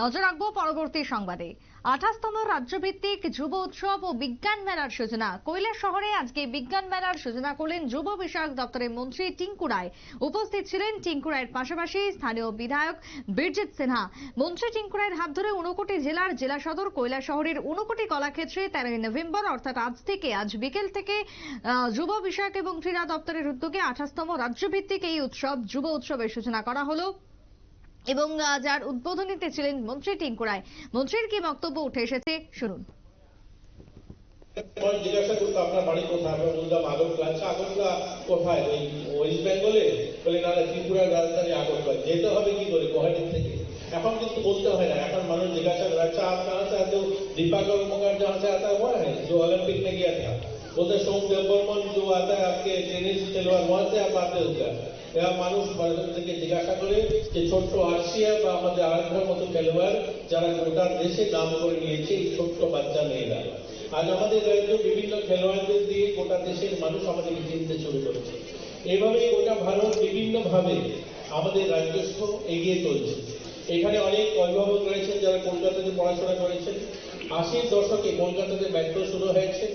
নজর রাখব পরবর্তী সংবাদে। আঠাশতম রাজ্যভিত্তিক যুব উৎসব ও বিজ্ঞান মেলার সূচনা। কৈলাস শহরে আজকে বিজ্ঞান মেলার সূচনা করলেন যুব বিষয়ক দপ্তরের মন্ত্রী টিঙ্কু রায়। উপস্থিত ছিলেন টিঙ্কু রায়ের পাশাপাশি স্থানীয় বিধায়ক বীরজিৎ সিনহা। মন্ত্রী টিঙ্কু রায়ের হাত ধরে ঊনকোটি জেলার জেলা সদর কৈলাস শহরের ঊনকোটি কলাক্ষেত্রে তেরোই নভেম্বর, অর্থাৎ আজ থেকে, আজ বিকেল থেকে যুব বিষয়ক এবং ক্রীড়া দপ্তরের উদ্যোগে আঠাশতম রাজ্যভিত্তিক এই উৎসব, যুব উৎসবের সূচনা করা হলো। এবং আহ, যার উদ্বোধনীতে ছিলেন মন্ত্রী টিঙ্কু রায় মন্ত্রীর কি বক্তব্য উঠে এসেছে শুনুন পরে জিজ্ঞাসা করতো আপনার বাড়ি কোথায় আমরা বললাম আগরতলা আচ্ছা আগরতলা কোথায় ওই ওয়েস্ট বেঙ্গলে বলে না না, ত্রিপুরার রাজধানী আগরতলা যেতে হবে কি করে গুয়াহাটি থেকে এখন কিন্তু বলতে হয় না এখন মানুষ जिज्ञासा कर अच्छा आप कहाँ से आते हो दीपाकर उमकर जहाँ से आता है वो है जो ओलंपिक में गया था बोलते सोम देवबर्मन जो आता है आपके टेनिस খেলোয়াড় वहाँ से आप आते हो क्या এরা মানুষ মানুষের থেকে জিজ্ঞাসা করে যে ছোট্ট আর্শিয়া বা আমাদের আরেকটার মতো খেলোয়াড় যারা গোটা দেশে নাম করে নিয়েছে এই ছোট্ট বাচ্চা মেয়েরা আজ আমাদের রাজ্য বিভিন্ন খেলোয়াড়দের দিয়ে গোটা দেশের মানুষ আমাদেরকে চিনতে শুরু করেছে এভাবেই গোটা ভারত বিভিন্ন ভাবে আমাদের রাজ্যস্থ এগিয়ে চলছে এখানে অনেক অভিভাবক রয়েছেন যারা কলকাতাতে পড়াশোনা করেছেন আশির দশকে কলকাতাতে মেট্রো শুরু হয়েছে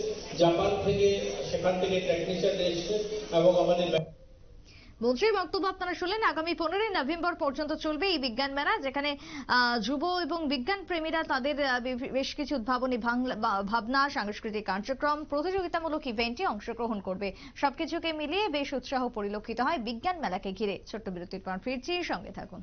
জাপান থেকে, সেখান থেকে টেকনিশিয়ান এসছে এবং আমাদের মন্ত্রীর বক্তব্য আপনারা শুনলেন, আগামী পনেরোই নভেম্বর পর্যন্ত চলবে এই বিজ্ঞান মেলা, যেখানে যুব এবং বিজ্ঞান প্রেমীরা তাদের বেশ কিছু উদ্ভাবনী ভাবনা, সাংস্কৃতিক কার্যক্রম, প্রতিযোগিতামূলক ইভেন্টে অংশগ্রহণ করবে। সবকিছুকে মিলিয়ে বেশ উৎসাহ পরিলক্ষিত হয় বিজ্ঞান মেলাকে ঘিরে। ছোট্ট বিরতির পর ফিরছি, সঙ্গে থাকুন।